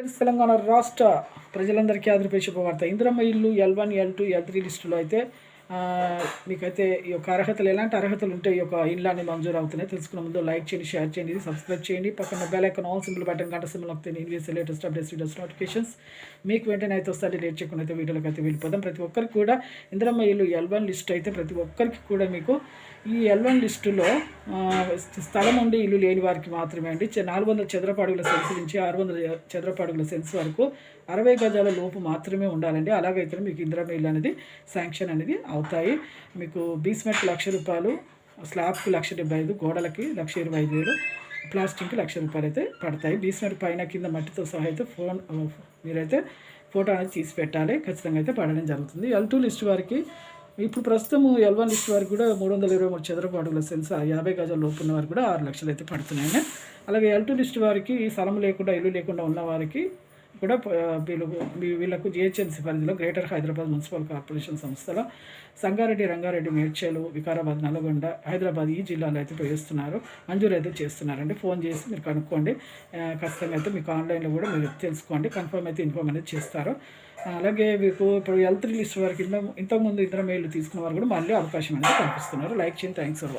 Friends, Telangana రాష్ట్ర ప్రజలందరికీ ఆంధ్రప్రదేశ్ శుభవార్త. ఇల్లు L one L two L three లిస్టులో అయితే మీకైతే ఈ యొక్క అర్హతలు ఎలాంటి అర్హతలు ఉంటే ఈ యొక్క ఇల్లు మంజూరు అవుతున్నాయి తెలుసుకున్న ముందు లైక్ చేయండి షేర్ చేయండి సబ్స్క్రైబ్ చేయండి. పక్కన bell icon all symbol button గంట సింబల్ వస్తే నేను వేసే లేటెస్ట్ అప్డేట్స్ వీడియోస్ నోటిఫికేషన్స్. మీకు వెంటనే అయితే వస్తాయి లేట్ చేయకుండా అయితే వీడియోలకు అయితే వెళ్ళిపోదాం. ప్రతి ఒక్కరికి కూడా ఇందిరమ్మ ఇల్లు ఎల్ వన్ లిస్ట్ అయితే ప్రతి ఒక్కరికి కూడా మీకు ఈ ఎల్వన్ లిస్టులో స్థలం ఉండి ఇల్లు లేని వారికి మాత్రమే అండి. నాలుగు వందల చదరపు అడుగుల సెన్స్ నుంచి ఆరు వందల చదరపు అడుగుల సెన్స్ వరకు అరవై గజాల లోపు మాత్రమే ఉండాలండి. అలాగైతే మీకు ఇందిరమ్మ ఇల్లు అనేది శాంక్షన్ అనేది అవుతాయి. మీకు బీస్మెంట్ లక్ష రూపాయలు స్లాబ్కి లక్ష డెబ్బై ఐదు గోడలకి లక్ష ఇరవై ఐదు వేలు ప్లాస్టిక్కి లక్ష రూపాయలు అయితే పడతాయి. బీస్మెంట్ పైన కింద మట్టితో సహా అయితే ఫోన్ మీరైతే ఫోటో అనేది తీసి పెట్టాలి. ఖచ్చితంగా అయితే పడడం జరుగుతుంది. ఎల్ టూ లిస్ట్ వారికి ఇప్పుడు ప్రస్తుతం ఎల్ వన్ లిస్ట్ వారికి కూడా మూడు వందల ఇరవై మూడు చదరపు అడుగుల సెన్స్ యాభై గజాల లోపు ఉన్న వారికి కూడా ఆరు లక్షలు అయితే పడుతున్నాయి. అలాగే ఎల్ టూ లిస్ట్ వారికి స్థలం లేకుండా ఇల్లు లేకుండా ఉన్న వారికి కూడా వీళ్ళు వీ- వీళ్ళకు జిహెచ్ఎంసీ పరిధిలో గ్రేటర్ హైదరాబాద్ మున్సిపల్ కార్పొరేషన్ సంస్థలో సంగారెడ్డి రంగారెడ్డి మేడ్చేలు వికారాబాద్ నల్గొండ హైదరాబాద్ ఈ జిల్లాలో అయితే వేస్తున్నారు మంజూరు అయితే చేస్తున్నారండి. ఫోన్ చేసి మీరు కనుక్కోండి. ఖచ్చితంగా అయితే మీకు ఆన్లైన్లో కూడా మీరు తెలుసుకోండి. కన్ఫర్మ్ అయితే ఇన్ఫార్మ్ అనేది చేస్తారు. అలాగే మీకు ఇప్పుడు హెల్త్ త్రీ వారికి వరకు ఇంతకుముందు ఇతర మెయిల్ తీసుకున్న వారు కూడా మళ్ళీ అవకాశం అనేది కనిపిస్తున్నారు. లైక్ చేయండి. Thanks for watching.